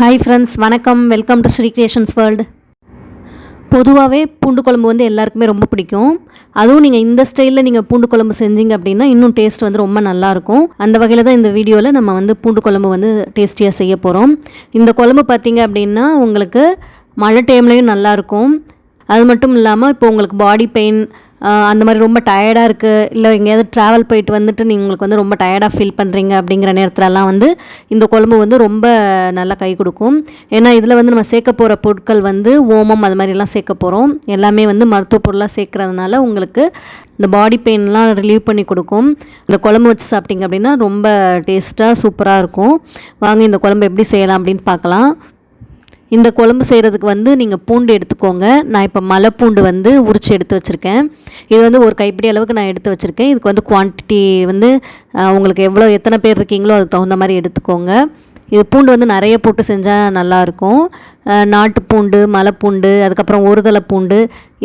Hi friends வணக்கம். Welcome to Sri creations world பொதுவாகவே பூண்டு குழம்பு வந்து எல்லாருக்குமே ரொம்ப பிடிக்கும். அதுவும் நீங்கள் இந்த ஸ்டைலில் நீங்கள் பூண்டு குழம்பு செஞ்சீங்க அப்படின்னா இன்னும் டேஸ்ட் வந்து ரொம்ப நல்லாயிருக்கும். அந்த வகையில் தான் இந்த வீடியோவில் நம்ம வந்து பூண்டு குழம்பு வந்து டேஸ்டியாக செய்ய போகிறோம் இந்த குழம்பு பார்த்தீங்க அப்படின்னா உங்களுக்கு மழை டைம்லேயும் நல்லாயிருக்கும். அது மட்டும் இல்லாமல் இப்போ உங்களுக்கு பாடி பெயின் அந்த மாதிரி ரொம்ப டயர்டாக இருக்குது இல்லை எங்கேயாவது ட்ராவல் போயிட்டு வந்துட்டு நீங்கள் உங்களுக்கு வந்து ரொம்ப டயர்டாக ஃபீல் பண்ணுறீங்க அப்படிங்கிற நேரத்துலலாம் வந்து இந்த குழம்பு வந்து ரொம்ப நல்லா கை கொடுக்கும். ஏன்னா இதில் வந்து நம்ம சேர்க்க போகிற பொருட்கள் வந்து ஓமம் அது மாதிரிலாம் சேர்க்க போகிறோம் எல்லாமே வந்து மருத்துவ பொருளாக சேர்க்குறதுனால உங்களுக்கு இந்த பாடி பெயின்லாம் ரிலீவ் பண்ணி கொடுக்கும். இந்த குழம்பு வச்சு சாப்பிட்டீங்க அப்படின்னா ரொம்ப டேஸ்ட்டாக சூப்பராக இருக்கும். வாங்க இந்த குழம்பு எப்படி செய்யலாம் அப்படின்னு பார்க்கலாம். இந்த குழம்பு செய்கிறதுக்கு வந்து நீங்கள் பூண்டு எடுத்துக்கோங்க. நான் இப்போ மலை பூண்டு வந்து உரித்து எடுத்து வச்சுருக்கேன். இது வந்து ஒரு கைப்பிடி அளவுக்கு நான் எடுத்து வச்சுருக்கேன். இதுக்கு வந்து குவான்டிட்டி வந்து உங்களுக்கு எவ்வளோ எத்தனை பேர் இருக்கீங்களோ அதுக்கு தகுந்த மாதிரி எடுத்துக்கோங்க. இது பூண்டு வந்து நிறைய போட்டு செஞ்சால் நல்லாயிருக்கும் நாட்டு பூண்டு மலை பூண்டு அதுக்கப்புறம் ஒருதலை பூண்டு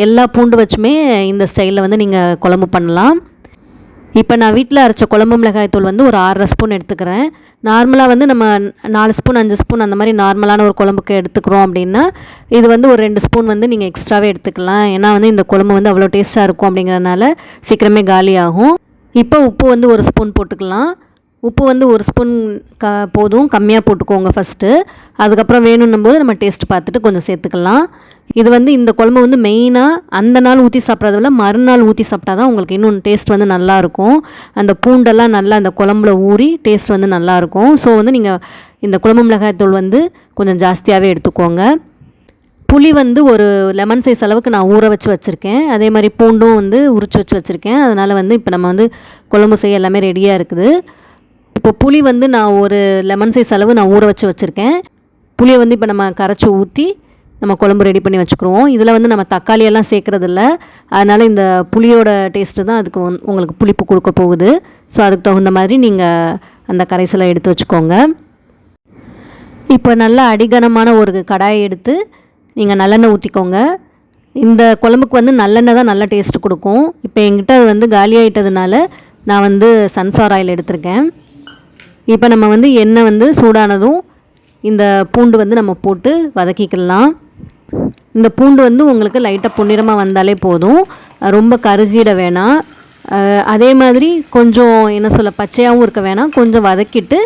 எல்லா பூண்டு வச்சுமே இந்த ஸ்டைலில் வந்து நீங்கள் குழம்பு பண்ணலாம். இப்போ நான் வீட்டில் அரைச்ச குழம்பு மிளகாய் தூள் வந்து ஒரு ஆறரை ஸ்பூன் எடுத்துக்கிறேன். நார்மலாக வந்து நம்ம நாலு ஸ்பூன் அஞ்சு ஸ்பூன் அந்த மாதிரி நார்மலான ஒரு குழம்புக்கு எடுத்துக்கிறோம் அப்படின்னா இது வந்து ஒரு ரெண்டு ஸ்பூன் வந்து நீங்கள் எக்ஸ்ட்ராவே எடுத்துக்கலாம். ஏன்னா வந்து இந்த குழம்பு வந்து அவ்வளோ டேஸ்ட்டாக இருக்கும் அப்படிங்கிறனால சீக்கிரமே காலி ஆகும். இப்போ உப்பு வந்து ஒரு ஸ்பூன் போட்டுக்கலாம். உப்பு வந்து ஒரு ஸ்பூன் க போதும் கம்மியாக போட்டுக்கோங்க ஃபஸ்ட்டு அதுக்கப்புறம் வேணும்னும் போது நம்ம டேஸ்ட் பார்த்துட்டு கொஞ்சம் சேர்த்துக்கலாம். இது வந்து இந்த குழம்பு வந்து மெயினாக அந்த நாள் ஊற்றி சாப்பிட்றத விட மறுநாள் ஊற்றி சாப்பிட்டா தான் உங்களுக்கு இன்னும் டேஸ்ட் வந்து நல்லாயிருக்கும் அந்த பூண்டெல்லாம் நல்லா அந்த குழம்புல ஊறி டேஸ்ட் வந்து நல்லாயிருக்கும் ஸோ வந்து நீங்கள் இந்த குழம்பு மிளகாய்த்தூள் வந்து கொஞ்சம் ஜாஸ்தியாகவே எடுத்துக்கோங்க. புளி வந்து ஒரு லெமன் சைஸ் அளவுக்கு நான் ஊற வச்சு வச்சுருக்கேன். அதே மாதிரி பூண்டும் வந்து உரிச்சு வச்சு வச்சுருக்கேன். அதனால் வந்து இப்போ நம்ம வந்து குழம்பு செய்ய எல்லாமே ரெடியாக இருக்குது. இப்போ புளி வந்து நான் ஒரு லெமன் சைஸ் அளவு நான் ஊற வச்சு வச்சுருக்கேன். புளியை வந்து இப்போ நம்ம கரைச்சி ஊற்றி நம்ம குழம்பு ரெடி பண்ணி வச்சுக்கிறோம் இதில் வந்து நம்ம தக்காளியெல்லாம் சேர்க்குறதில்ல. அதனால் இந்த புளியோட டேஸ்ட்டு தான் அதுக்கு வந்து உங்களுக்கு புளிப்பு கொடுக்க போகுது. ஸோ அதுக்கு தகுந்த மாதிரி நீங்கள் அந்த கரைசலை எடுத்து வச்சுக்கோங்க. இப்போ நல்ல அடிகனமான ஒரு கடாயை எடுத்து நீங்கள் நல்லெண்ணெய் ஊற்றிக்கோங்க இந்த குழம்புக்கு வந்து நல்லெண்ணெய் தான் நல்ல டேஸ்ட் கொடுக்கும். இப்போ என்கிட்ட அது வந்து காலியாயிட்டதுனால நான் வந்து சன்ஃப்ளவர் ஆயில் எடுத்திருக்கேன். இப்போ நம்ம வந்து எண்ணெய் வந்து சூடானதும் இந்த பூண்டு வந்து நம்ம போட்டு வதக்கிக்கலாம். இந்த பூண்டு வந்து உங்களுக்கு லைட்டாக பொன்னிறமாக வந்தாலே போதும். ரொம்ப கருகிட வேணாம். அதே மாதிரி கொஞ்சம் என்ன சொல்ல பச்சையாகவும் இருக்க வேணாம். கொஞ்சம் வதக்கிட்டு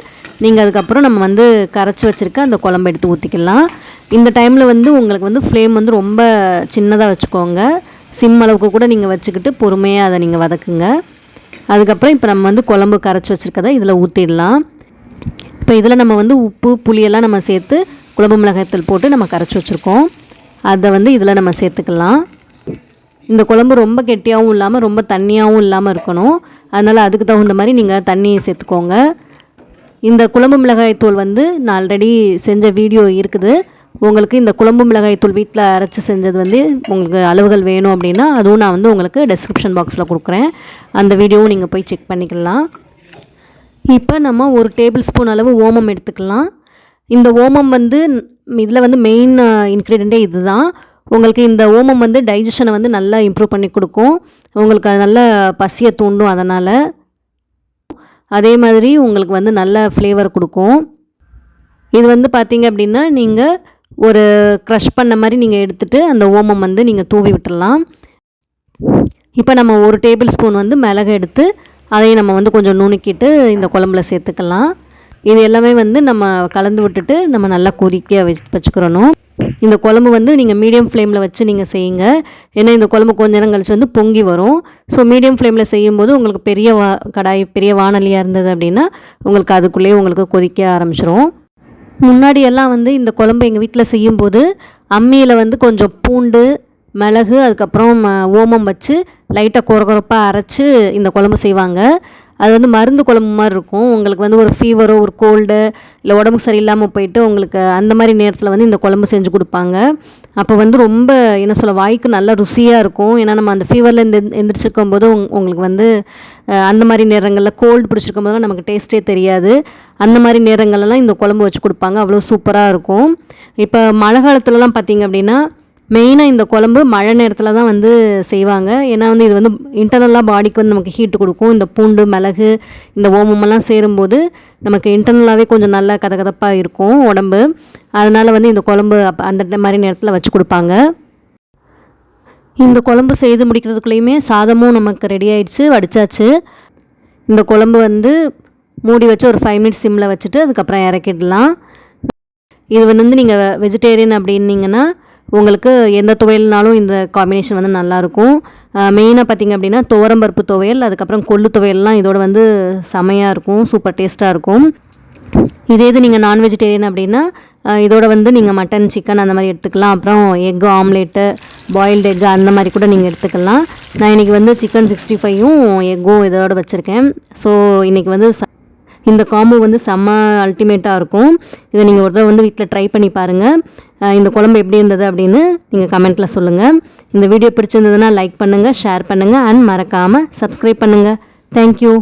நீங்கள் அதுக்கப்புறம் நம்ம வந்து கரைச்சி வச்சுருக்க அந்த குழம்பு எடுத்து ஊற்றிக்கலாம் இந்த டைமில் வந்து உங்களுக்கு வந்து ஃப்ளேம் வந்து ரொம்ப சின்னதாக வச்சுக்கோங்க. சிம் அளவுக்கு கூட நீங்கள் வச்சுக்கிட்டு பொறுமையாக அதை நீங்கள் வதக்குங்க. அதுக்கப்புறம் இப்போ நம்ம வந்து குழம்பு கரைச்சி வச்சுருக்கதை இதில் ஊற்றிடலாம் இப்போ இதில் நம்ம வந்து உப்பு புளியெல்லாம் நம்ம சேர்த்து குழம்பு மிளகாய்த்தூள் போட்டு நம்ம கரைச்சி வச்சுருக்கோம். அதை வந்து இதில் நம்ம சேர்த்துக்கலாம். இந்த குழம்பு ரொம்ப கெட்டியாகவும் இல்லாமல் ரொம்ப தண்ணியாகவும் இல்லாமல் இருக்கணும். அதனால் அதுக்கு தகுந்த மாதிரி நீங்கள் தண்ணியை சேர்த்துக்கோங்க. இந்த குழம்பு மிளகாய் தூள் வந்து நான் ஆல்ரெடி செஞ்ச வீடியோ இருக்குது. உங்களுக்கு இந்த குழம்பு மிளகாய் தூள் வீட்டில் அரைச்சி செஞ்சது வந்து உங்களுக்கு அளவுகள் வேணும் அப்படின்னா அதுவும் நான் வந்து உங்களுக்கு டெஸ்கிரிப்ஷன் பாக்ஸில் கொடுக்குறேன். அந்த வீடியோவும் நீங்கள் போய் செக் பண்ணிக்கலாம். இப்போ நம்ம ஒரு டேபிள் ஸ்பூன் அளவு ஓமம் எடுத்துக்கலாம். இந்த ஓமம் வந்து இதில் வந்து மெயின் இன்க்ரீடியண்ட்டே இதுதான். உங்களுக்கு இந்த ஓமம் வந்து டைஜஷனை வந்து நல்லா இம்ப்ரூவ் பண்ணி கொடுக்கும். உங்களுக்கு அது நல்ல பசியை தூண்டும் அதனால். அதே மாதிரி உங்களுக்கு வந்து நல்ல ஃப்ளேவர் கொடுக்கும். இது வந்து பார்த்தீங்க அப்படின்னா நீங்கள் ஒரு க்ரஷ் பண்ண மாதிரி நீங்கள் எடுத்துகிட்டு அந்த ஓமம் வந்து நீங்கள் தூவி விட்டுடலாம் இப்போ நம்ம ஒரு டேபிள் ஸ்பூன் வந்து மிளகு எடுத்து அதையும் நம்ம வந்து கொஞ்சம் நுணுக்கிட்டு இந்த குழம்புல சேர்த்துக்கலாம். இது எல்லாமே வந்து நம்ம கலந்து விட்டுட்டு நம்ம நல்லா கொதிக்க வச்சு வச்சுக்கிறணும். இந்த குழம்பு வந்து நீங்கள் மீடியம் ஃப்ளேமில் வச்சு நீங்கள் செய்யுங்க. ஏன்னா இந்த குழம்பு கொஞ்ச நேரம் கழிச்சு வந்து பொங்கி வரும். ஸோ மீடியம் ஃப்ளேமில் செய்யும்போது உங்களுக்கு பெரிய வா கடாய் பெரிய வானலியாக இருந்தது அப்படின்னா உங்களுக்கு அதுக்குள்ளேயே உங்களுக்கு கொதிக்க ஆரம்பிச்சிரும். முன்னாடியெல்லாம் வந்து இந்த குழம்பு எங்கள் வீட்டில் செய்யும்போது அம்மியில் வந்து கொஞ்சம் பூண்டு மிளகு அதுக்கப்புறம் ஓமம் வச்சு லைட்டாக குறகுறப்பாக அரைச்சி இந்த குழம்பு செய்வாங்க. அது வந்து மருந்து குழம்பு மாதிரி இருக்கும். உங்களுக்கு வந்து ஒரு ஃபீவரோ ஒரு கோல்டு இல்லை உடம்புக்கு சரியில்லாமல் போயிட்டு உங்களுக்கு அந்த மாதிரி நேரத்தில் வந்து இந்த குழம்பு செஞ்சு கொடுப்பாங்க. அப்போ வந்து ரொம்ப என்ன சொல்ல வாய்க்கு நல்லா ருசியாக இருக்கும். ஏன்னா நம்ம அந்த ஃபீவரில் எந்த எந்திரிச்சிருக்கும் போது உங்களுக்கு வந்து அந்த மாதிரி நேரங்களில் கோல்டு பிடிச்சிருக்கும் போதெல்லாம் நமக்கு டேஸ்ட்டே தெரியாது. அந்த மாதிரி நேரங்கள்லாம் இந்த குழம்பு வச்சு கொடுப்பாங்க. அவ்வளோ சூப்பராக இருக்கும். இப்போ மழை காலத்துலலாம் பார்த்தீங்க அப்படின்னா மெயினாக இந்த குழம்பு மழை நேரத்தில் தான் வந்து செய்வாங்க. ஏன்னா வந்து இது வந்து இன்டர்னலாக பாடிக்கு வந்து நமக்கு ஹீட் கொடுக்கும். இந்த பூண்டு மிளகு இந்த ஓமமெல்லாம் சேரும்போது நமக்கு இன்டர்னலாகவே கொஞ்சம் நல்லா கதகதப்பாக இருக்கும் உடம்பு. அதனால் வந்து இந்த குழம்பு அப்போ அந்த மாதிரி நேரத்தில் வச்சு கொடுப்பாங்க. இந்த குழம்பு செய்து முடிக்கிறதுக்குள்ளேயுமே சாதமும் நமக்கு ரெடி ஆயிடுச்சு வடிச்சாச்சு. இந்த குழம்பு வந்து மூடி வச்சு ஒரு ஃபைவ் மினிட்ஸ் சிம்மில் வச்சுட்டு அதுக்கப்புறம் இறக்கிடலாம். இது வந்து நீங்கள் வெஜிடேரியன் அப்படின்னீங்கன்னா உங்களுக்கு எந்த துவையல்னாலும் இந்த காம்பினேஷன் வந்து நல்லாயிருக்கும். மெயினாக பார்த்தீங்க அப்படின்னா துவரம்பருப்பு துவையல் அதுக்கப்புறம் கொள்ளு துவையல்லாம் இதோட வந்து செமையாக இருக்கும் சூப்பர் டேஸ்ட்டாக இருக்கும். இதே இது நீங்கள் நான் வெஜிடேரியன் அப்படின்னா இதோட வந்து நீங்கள் மட்டன் சிக்கன் அந்த மாதிரி எடுத்துக்கலாம். அப்புறம் எக் ஆம்லேட்டு பாயில்டு எக் அந்த மாதிரி கூட நீங்கள் எடுத்துக்கலாம். நான் இன்றைக்கி வந்து சிக்கன் சிக்ஸ்டி ஃபைவும் எக்கும் இதோட வச்சுருக்கேன். ஸோ இன்றைக்கி வந்து ச- இந்த காம்போ வந்து செம்ம அல்டிமேட்டாக இருக்கும். இதை நீங்கள் ஒரு தடவை வந்து வீட்டில் ட்ரை பண்ணி பாருங்கள் இந்த குழம்பு எப்படி இருந்தது அப்படின்னு நீங்கள் கமெண்ட்டில் சொல்லுங்கள் இந்த வீடியோ பிடிச்சிருந்ததுன்னா லைக் பண்ணுங்கள் ஷேர் பண்ணுங்கள் அண்ட் மறக்காமல் சப்ஸ்கிரைப் பண்ணுங்கள் தேங்க்யூ